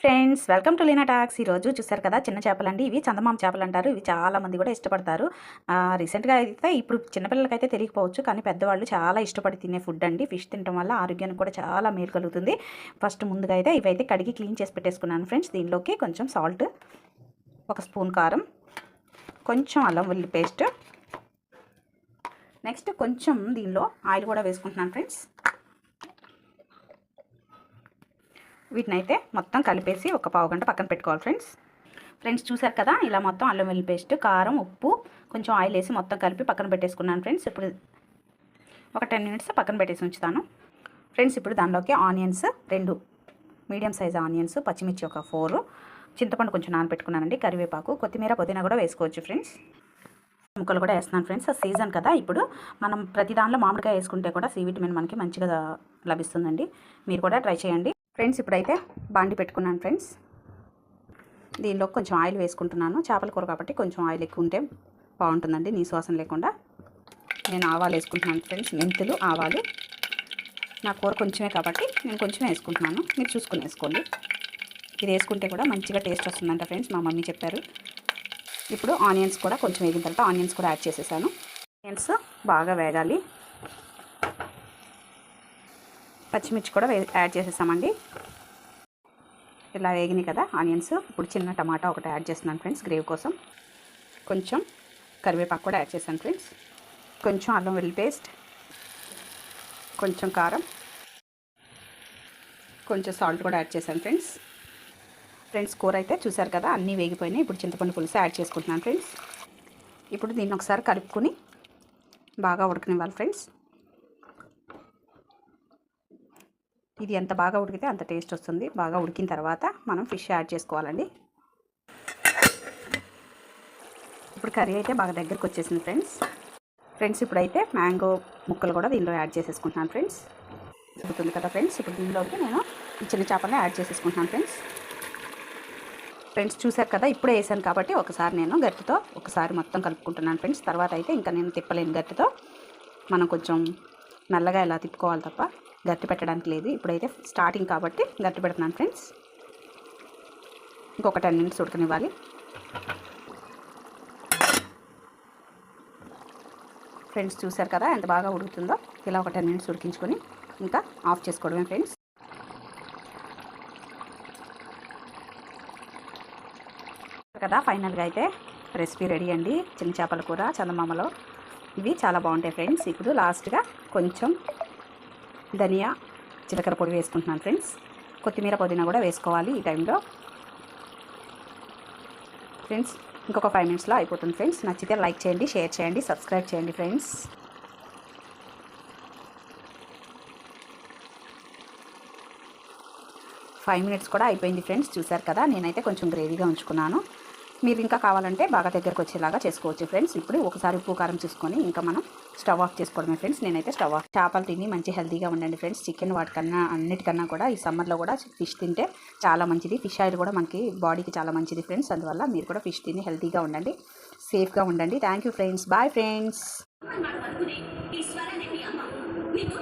Friends welcome to Leena talks. ఈరోజు చూసారు కదా చిన్న చేపలు అండి ఇవి. చందమామ చేపలు అంటారు. ఇవి చాలామంది కూడా ఇష్టపడతారు. రీసెంట్గా అయితే ఇప్పుడు చిన్నపిల్లలకైతే తెలియకపోవచ్చు కానీ పెద్దవాళ్ళు చాలా ఇష్టపడి తినే ఫుడ్ అండి. ఫిష్ తినడం వల్ల ఆరోగ్యానికి కూడా చాలా మేలు కలుగుతుంది ఫస్ట్ ముందుగా అయితే ఇవైతే కడిగి క్లీన్ చేసి పెట్టేసుకున్నాను ఫ్రెండ్స్. దీనిలోకి కొంచెం సాల్ట్ ఒక స్పూన్ కారం కొంచెం అల్లం ఉల్లి పేస్ట్. నెక్స్ట్ కొంచెం దీనిలో ఆయిల్ కూడా వేసుకుంటున్నాను ఫ్రెండ్స్. వీటిని అయితే మొత్తం కలిపేసి ఒక పావు గంట పక్కన పెట్టుకోవాలి ఫ్రెండ్స్. ఫ్రెండ్స్ చూసారు కదా ఇలా మొత్తం అల్లం వెల్లుల్లి పేస్ట్ కారం ఉప్పు కొంచెం ఆయిల్ వేసి మొత్తం కలిపి పక్కన పెట్టేసుకున్నాను ఫ్రెండ్స్. ఇప్పుడు ఒక టెన్ మినిట్స్ పక్కన పెట్టేసి ఉంచుతాను. ఫ్రెండ్స్ ఇప్పుడు దానిలోకి ఆనియన్స్ రెండు మీడియం సైజ్ ఆనియన్స్ పచ్చిమిర్చి ఒక ఫోర్ చింతపండు కొంచెం నానబెట్టుకున్నానండి కరివేపాకు కొత్తిమీర పుదీనా కూడా వేసుకోవచ్చు ఫ్రెండ్స్. ముక్కలు కూడా వేస్తున్నాను ఫ్రెండ్స్ సీజన్ కదా. ఇప్పుడు మనం ప్రతి దానిలో మామిడికాయ వేసుకుంటే కూడా సి విటమిన్ మనకి మంచిగా లభిస్తుందండి. మీరు కూడా ట్రై చేయండి. ఫ్రెండ్స్ ఇప్పుడైతే బాండి పెట్టుకున్నాను ఫ్రెండ్స్. దీనిలో కొంచెం ఆయిల్ వేసుకుంటున్నాను. చేపల కూర కాబట్టి కొంచెం ఆయిల్ ఎక్కువ ఉంటే బాగుంటుందండి నీ శ్వాసం లేకుండా. నేను ఆవాలు వేసుకుంటున్నాను ఫ్రెండ్స్ మెంతులు ఆవాలు. నా కూర కొంచెమే కాబట్టి నేను కొంచెం వేసుకుంటున్నాను. మీరు చూసుకుని వేసుకోండి. ఇది వేసుకుంటే కూడా మంచిగా టేస్ట్ వస్తుందంట ఫ్రెండ్స్ మా మమ్మీ చెప్పారు. ఇప్పుడు ఆనియన్స్ కూడా కొంచెం వేగిన తర్వాత ఆనియన్స్ కూడా యాడ్ చేసేసాను. ఆనియన్స్ బాగా వేగాలి. పచ్చిమిర్చి కూడా వే యాడ్ చేసేసామండి. ఇలా వేగినాయి కదా ఆనియన్స్. ఇప్పుడు చిన్న టమాటా ఒకటి యాడ్ చేస్తున్నాను ఫ్రెండ్స్ గ్రేవీ కోసం. కొంచెం కరివేపాకు కూడా యాడ్ చేశాను ఫ్రెండ్స్. కొంచెం అల్లం వెల్లి పేస్ట్. కొంచెం కారం. కొంచెం సాల్ట్ కూడా యాడ్ చేశాను ఫ్రెండ్స్. ఫ్రెండ్స్ కూర అయితే చూసారు కదా అన్నీ వేగిపోయినాయి. ఇప్పుడు చింతపండు పులుసు యాడ్ చేసుకుంటున్నాను ఫ్రెండ్స్. ఇప్పుడు దీన్ని ఒకసారి కలుపుకొని బాగా ఉడకనివ్వాలి ఫ్రెండ్స్. ఇది ఎంత బాగా ఉడికితే అంత టేస్ట్ వస్తుంది. బాగా ఉడికిన తర్వాత మనం ఫిష్ యాడ్ చేసుకోవాలండి. ఇప్పుడు కర్రీ అయితే బాగా దగ్గరకు వచ్చేసింది ఫ్రెండ్స్. ఫ్రెండ్స్ ఇప్పుడైతే మ్యాంగో ముక్కలు కూడా దీనిలో యాడ్ చేసేసుకుంటున్నాను ఫ్రెండ్స్. ఉడుకుతుంది కదా ఫ్రెండ్స్ ఇప్పుడు దీనిలోకి నేను ఈ చిన్న చేపలను యాడ్ చేసేసుకుంటున్నాను ఫ్రెండ్స్. ఫ్రెండ్స్ చూశారు కదా ఇప్పుడే వేసాను కాబట్టి ఒకసారి నేను గట్టితో ఒకసారి మొత్తం కలుపుకుంటున్నాను ఫ్రెండ్స్. తర్వాత అయితే ఇంకా నేను తిప్పలేను గట్టితో మనం కొంచెం నల్లగా ఇలా తిప్పుకోవాలి తప్ప గట్టి పెట్టడానికి లేదు. ఇప్పుడైతే స్టార్టింగ్ కాబట్టి గట్టి పెడుతున్నాను ఫ్రెండ్స్. ఇంకొక టెన్ మినిట్స్ ఉడకనివ్వాలి. ఫ్రెండ్స్ చూశారు కదా ఎంత బాగా ఉడుకుతుందో? ఇలా ఒక టెన్ మినిట్స్ ఉడికించుకొని ఇంకా ఆఫ్ చేసుకోవడమే ఫ్రెండ్స్. కదా ఫైనల్గా అయితే రెసిపీ రెడీ అండి. చిన్న చేపల కూర చందమామలో. ఇవి చాలా బాగుంటాయి ఫ్రెండ్స్. ఇప్పుడు లాస్ట్గా కొంచెం ధనియా జీలకర్ర పొడి వేసుకుంటున్నాను ఫ్రెండ్స్. కొత్తిమీర పుదీనా కూడా వేసుకోవాలి ఈ టైంలో ఫ్రెండ్స్ ఇంకొక ఫైవ్ మినిట్స్లో అయిపోతుంది ఫ్రెండ్స్. నచ్చితే లైక్ చేయండి షేర్ చేయండి సబ్స్క్రైబ్ చేయండి ఫ్రెండ్స్. ఫైవ్ మినిట్స్ కూడా అయిపోయింది ఫ్రెండ్స్. చూసారు కదా నేనైతే కొంచెం గ్రేవీగా ఉంచుకున్నాను. మీరు ఇంకా కావాలంటే బాగా దగ్గరకు వచ్చేలాగా చేసుకోవచ్చు ఫ్రెండ్స్. ఇప్పుడు ఒకసారి ఉప్పు కారం చూసుకొని ఇంకా మనం స్టవ్ ఆఫ్ చేసుకోవడమే ఫ్రెండ్స్. నేనైతే స్టవ్ ఆఫ్ చేపలు తిని మంచి హెల్తీగా ఉండండి ఫ్రెండ్స్. చికెన్ వాటికన్నా అన్నిటికన్నా కూడా ఈ సమ్మర్లో కూడా ఫిష్ తింటే చాలా మంచిది. ఫిష్ ఆయిల్ కూడా మనకి బాడీకి చాలా మంచిది ఫ్రెండ్స్. అందువల్ల మీరు కూడా ఫిష్ తిని హెల్తీగా ఉండండి సేఫ్గా ఉండండి. Thank you friends. Bye friends. అన్నాడు అనుకునే ఈ స్వరాన్ని మీ అమ్మ నీకు